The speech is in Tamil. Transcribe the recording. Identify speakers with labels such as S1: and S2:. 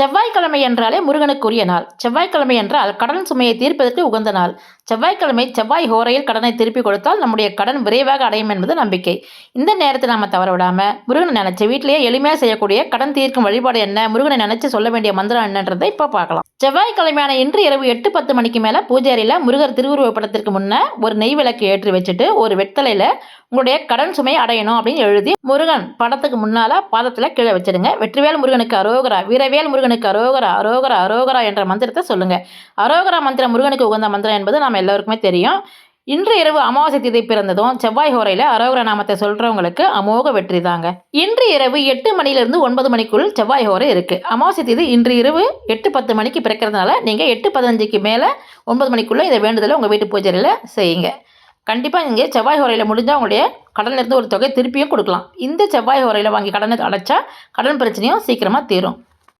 S1: செவ்வாய்க்கிழமை என்றாலே முருகனுக்குரிய நாள். செவ்வாய்க்கிழமை என்றால் கடன் சுமையை தீர்ப்பதற்கு உகந்த நாள். செவ்வாய்க்கிழமை செவ்வாய் ஹோரையில் கடனை திருப்பி கொடுத்தால் நம்முடைய கடன் விரைவாக அடையும் என்பது நம்பிக்கை. இந்த நேரத்தை நாம் தவற விடாமல் முருகனை நினச்சி வீட்டிலேயே எளிமையாக செய்யக்கூடிய கடன் தீர்க்கும் வழிபாடு என்ன முருகனை நினச்சி சொல்ல வேண்டிய மந்திரம் என்னன்றதை இப்போ பார்க்கலாம். செவ்வாய்க்கிழமையான இன்று இரவு எட்டு பத்து மணிக்கு மேலே பூஜை அறையில் முருகர் திருவுருவ படத்திற்கு முன்னே ஒரு நெய் விளக்கு ஏற்றி வச்சுட்டு ஒரு வெத்தலையில் உங்களுடைய கடன் சுமை அடையணும் அப்படின்னு எழுதி முருகன் படத்துக்கு முன்னால் பாதத்தில் கீழே வச்சிடுங்க. வெற்றிவேல் முருகனுக்கு அரோகரா வீரவேல் முருகனுக்கு அரோகரா அரோகரா அரோகரா என்ற மந்திரத்தை சொல்லுங்கள் அரோகரா மந்திரம் முருகனுக்கு உகந்த மந்திரம் என்பது நாம் எல்லோருக்குமே தெரியும். இன்று இரவு அமாவாசை திதி பிறந்ததும் செவ்வாய் ஹோரையில் அரோகர நாமத்தை சொல்கிறவங்களுக்கு அமோக வெற்றி தாங்க. இன்று இரவு எட்டு மணிலிருந்து ஒன்பது மணிக்குள் செவ்வாய் ஹோரை இருக்குது அமாவாசை திதி இன்று இரவு எட்டு பத்து மணிக்கு பிறக்கிறதுனால நீங்கள் எட்டு பதினஞ்சுக்கு மேலே ஒன்பது மணிக்குள்ளே இதை வேண்டுதலை உங்கள் வீட்டு பூஜையில் செய்யுங்க. கண்டிப்பாக நீங்கள் செவ்வாய் ஹோரையில் முடிஞ்சால் உங்களுடைய கடன்லேருந்து ஒரு தொகை திருப்பியும் கொடுக்கலாம். இந்த செவ்வாய் ஹோரையில் வாங்கி கடனை அடைச்சா கடன் பிரச்சனையும் சீக்கிரமாக தீரும்.